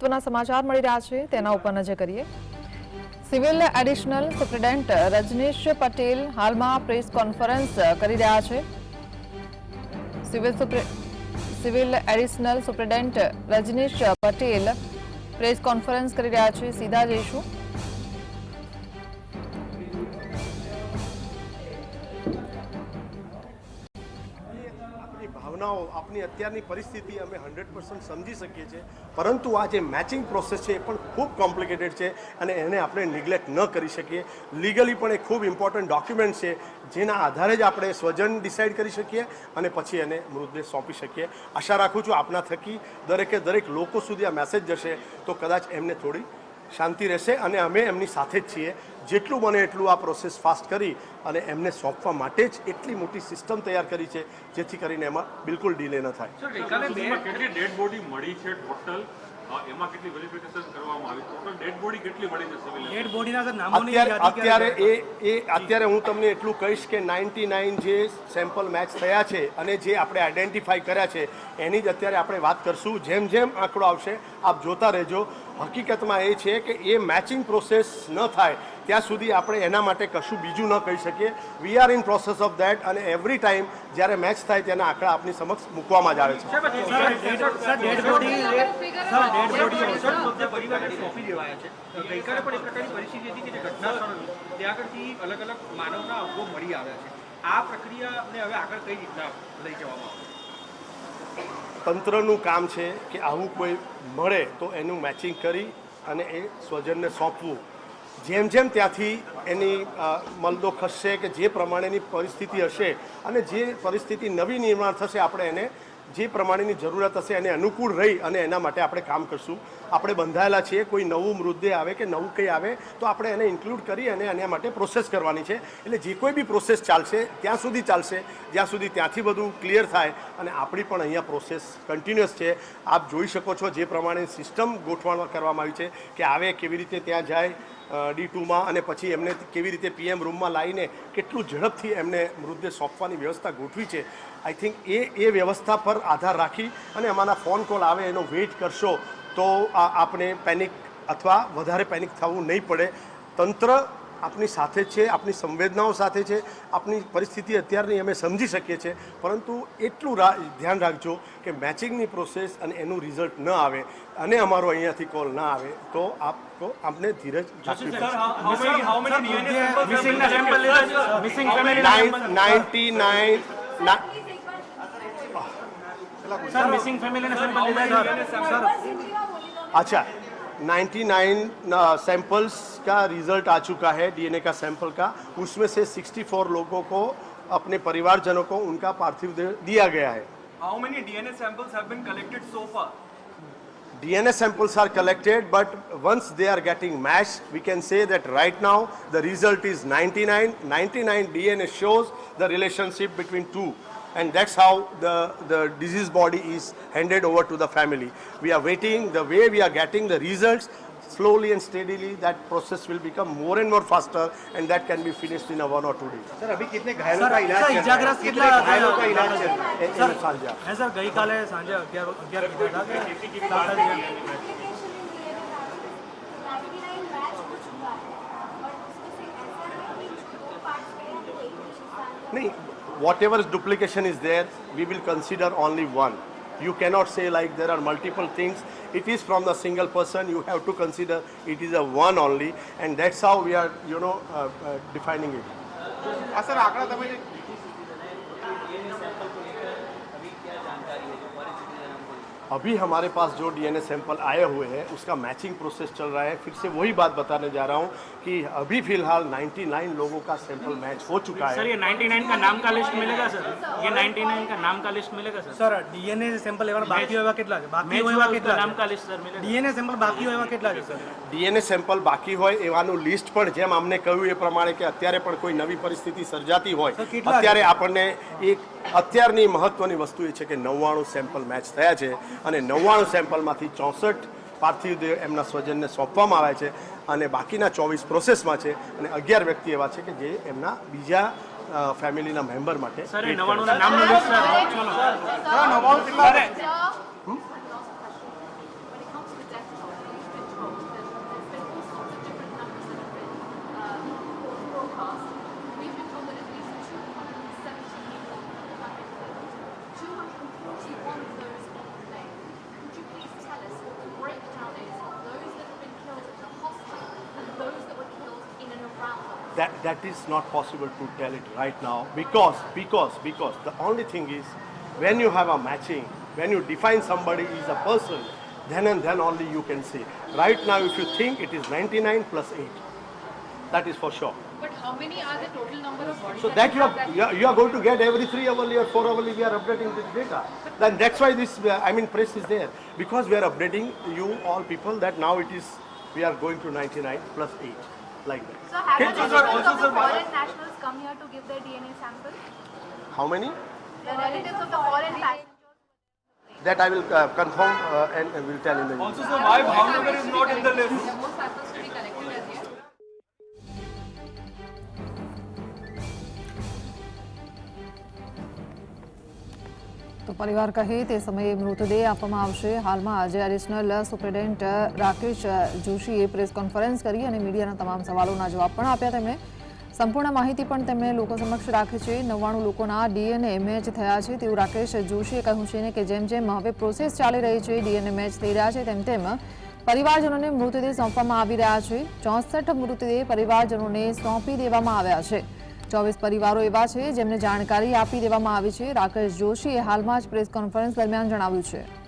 મહત્વના સમાચાર મળી રહ્યા છે, તેના ઉપર નજર કરીએ. Civil additional superintendent Rajnish Patel હાલમાં પ્રેસ કોન્ફરન્સ કરી રહ્યા છે. Civil additional superintendent Rajnish Patel press conference કરી રહ્યા છે. સીધા જઈશું. ભાવનાઓ આપણી અત્યારની પરિસ્થિતિ અમે હંડ્રેડ પર્સન્ટ સમજી શકીએ છીએ. પરંતુ આ જે મેચિંગ પ્રોસેસ છે એ પણ ખૂબ કોમ્પ્લિકેટેડ છે અને એને આપણે નિગ્લેક્ટ ન કરી શકીએ. લીગલી પણ એ ખૂબ ઇમ્પોર્ટન્ટ ડોક્યુમેન્ટ છે, જેના આધારે જ આપણે સ્વજન ડિસાઇડ કરી શકીએ અને પછી એને મૃતદેહ સોંપી શકીએ. આશા રાખું છું આપના થકી દરેકે દરેક લોકો સુધી આ મેસેજ જશે, તો કદાચ એમને થોડી શાંતિ રહેશે અને અમે એમની સાથે જ છીએ. જેટલું બને એટલું આ પ્રોસેસ ફાસ્ટ કરી અને એમને સોંપવા માટે જ એટલી મોટી સિસ્ટમ તૈયાર કરી છે, જેથી કરીને એમાં બિલકુલ ડિલે ન થાય. છે એમાં કેટલી વેરિફિકેશન કરવામાં આવી? ટોટલ ડેડ બોડી કેટલી મળી છે સિવિલ ડેડ બોડીના સર નામોની અત્યારે એ એ અત્યારે હું તમને એટલું કહીશ કે નાઇન્ટી નાઇન જે સેમ્પલ મેચ થયા છે અને જે આપણે આઈડેન્ટિફાઈ કર્યા છે એની જ અત્યારે આપણે વાત કરશું. જેમ જેમ આંકડો આવશે આપ જોતા રહેજો. હકીકતમાં એ છે કે એ મેચિંગ પ્રોસેસ ન થાય ત્યાં સુધી આપણે એના માટે કશું બીજું ન કહી શકીએ. We are in process of that અને એવરી ટાઈમ જ્યારે મેચ થાય તેના આંકડા આપણી સમક્ષ મૂકવામાં જ આવે છે. Sir dead body sir dead body sir મુદ્દે પરિવારને સોંપી દેવાયા છે. ગઈકાલે પણ એ પ્રકારની પરિસ્થિતિ હતી કે જે ઘટના સ્થળ ત્યાં આગળથી અલગ અલગ માનવના અંગો મળી આવ્યા છે. આ પ્રક્રિયાને હવે આગળ કઈ રીતના લઈ જવામાં આવશે? તંત્રનું કામ છે કે આવું કોઈ મળે તો એનું મેચિંગ કરી અને એ સ્વજનને સોંપવું. જેમ જેમ ત્યાંથી એની મલદો ખસશે કે જે પ્રમાણેની પરિસ્થિતિ હશે અને જે પરિસ્થિતિ નવી નિર્માણ થશે આપણે એને જે પ્રમાણેની જરૂરત હશે એને અનુકૂળ રહી અને એના માટે આપણે કામ કરશું. આપણે બંધાયેલા છીએ, કોઈ નવું મૃતદેહ આવે કે નવું કંઈ આવે, તો આપણે એને ઇન્ક્લુડ કરી અને એના માટે પ્રોસેસ કરવાની છે. એટલે જે કોઈ બી પ્રોસેસ ચાલશે, ત્યાં સુધી ચાલશે, જ્યાં સુધી ત્યાંથી બધું ક્લિયર થાય અને આપણી પણ અહીંયા પ્રોસેસ કન્ટિન્યુઅસ છે. આપ જોઈ શકો છો જે પ્રમાણે સિસ્ટમ ગોઠવણ કરવામાં આવી છે કે આવે, કેવી રીતે ત્યાં જાય ડી ટુમાં અને પછી એમને કેવી રીતે પીએમ રૂમમાં લાવીને કેટલું ઝડપથી એમને મૃતદેહ સોંપવાની વ્યવસ્થા ગોઠવી છે. આઈ થિંક એ એ વ્યવસ્થા પર આધાર રાખી અને અમારા ફોન કોલ આવે એનો વેઇટ કરશો તો આ આપણે પેનિક અથવા વધારે પેનિક થવું નહીં પડે. તંત્ર આપની સાથે જ છે આપની સંવેદનાઓ સાથે છે આપની પરિસ્થિતિ અત્યારની અમે સમજી શકીએ છીએ. પરંતુ એટલું રા ધ્યાન રાખજો કે મેચિંગની પ્રોસેસ અને એનું રિઝલ્ટ ન આવે અને અમારો અહીંયાથી કોલ ના આવે તો આપકો આપને ધીરજ નાઇન્ટી પડશે. सर मिसिंग फॅमिली सर अच्छा 99 सैंपल्स का रिज़ल्ट आ चुका है डीएनए का सैंपल का उसमें से 64 लोगों को अपने परिवारजनों को उनका पार्थिव दिया गया है how many DNA samples have been collected so far DNA samples are collected, but once they are getting matched, we can say that right now the result is 99. 99 DNA shows the relationship between two. and that's how the, the disease body is handed over to the family. We are waiting, the way we are getting the results, slowly and steadily that process will become more and more faster and that can be finished in a one or two days. Sir, अभी कितने घायलों का इलाज चल रहा है? कितने घायलों का इलाज चल रहा है? सर, सांझा। है सर, गई काले सांझा अग्यार अग्यार कितना था? नहीं whatever duplication is there, we will consider only one. You cannot say like there are multiple things. It is from the single person. You have to consider it is a one only, and that's how we are, you know, uh, uh, defining it. Uh, sir, अभी हमारे पास जो DNA sample आए हुए हैं उसका matching process चल रहा है फिर से वही बात बताने जा रहा हूँ कि अभी फिलहाल 99 लोगों का सैंपल मैच हो चुका सर है ये 99 का नाम का लिस्ट मिलेगा सर ये 99 का नाम का लिस्ट मिलेगा सर સર ડીએનએ સેમ્પલ લેવાના બાકી હોય એવા કેટલા છે બાકી मैच હોય हुआ એવા उसका કેટલા नाम का लिस्ट सर मिलेगा ડીએનએ સેમ્પલ બાકી હોય એવા કેટલા છે સર ડીએનએ સેમ્પલ બાકી હોય એવાનું લિસ્ટ પણ જેમ અમને કહ્યું એ પ્રમાણે કે અત્યારે પણ કોઈ નવી પરિસ્થિતિ સર્જાતી હોય તો કેટલા અત્યારે આપણને એક અત્યારની મહત્વની વસ્તુ એ છે કે નવ્વાણું સેમ્પલ મેચ થયા છે અને નવ્વાણું સેમ્પલમાંથી ચોસઠ પાર્થિવ દેહ એમના સ્વજનને સોંપવામાં આવ્યા છે અને બાકીના ચોવીસ પ્રોસેસમાં છે અને અગિયાર વ્યક્તિ એવા છે કે જે એમના બીજા ફેમિલીના મેમ્બર માટે that, that is not possible to tell it right now because, because, because the only thing is when you have a matching, when you define somebody is a person, then and then only you can say. Right now, if you think it is 99 plus 8, that is for sure. But how many are the total number of bodies? So that you are, you are, you are going to get every three hourly or four hourly we are updating this data. Then that's why this, uh, I mean, press is there. Because we are updating you all people that now it is, we are going to 99 plus 8, like that. So have Okay. the relatives of the foreign nationals come here to give their DNA sample? How many? The relatives of the foreign passengers? That I will uh, confirm uh, and uh, will tell in the Also, sir, why Bhavnagar is not in the list? તો પરિવાર કહે, તે સમયે મૃતદેહ આપવામાં આવશે. હાલમાં આજે એડિશનલ સુપ્રિન્ટેન્ડન્ટ રાકેશ જોશીએ પ્રેસ કોન્ફરન્સ કરી અને મીડિયાના તમામ સવાલોના જવાબ પણ આપ્યા. તેમણે સંપૂર્ણ માહિતી પણ તેમણે લોકો સમક્ષ રાખી છે. નવ્વાણું લોકોના ડીએનએ મેચ થયા છે. તેવું રાકેશ જોશીએ કહ્યું છે કે જેમ જેમ હવે પ્રોસેસ ચાલી રહી છે, ડીએનએ મેચ થઈ રહ્યા છે, તેમ તેમ પરિવારજનોને મૃતદેહ સોંપવામાં આવી રહ્યા છે. ચોસઠ મૃતદેહ પરિવારજનોને સોંપી દેવામાં આવ્યા છે. ચોવીસ પરિવારો એવા છે જેમને જાણકારી આપી દેવામાં આવી છે. રાકેશ જોશીએ હાલમાં જ પ્રેસ કોન્ફરન્સ દરમિયાન જણાવ્યું છે.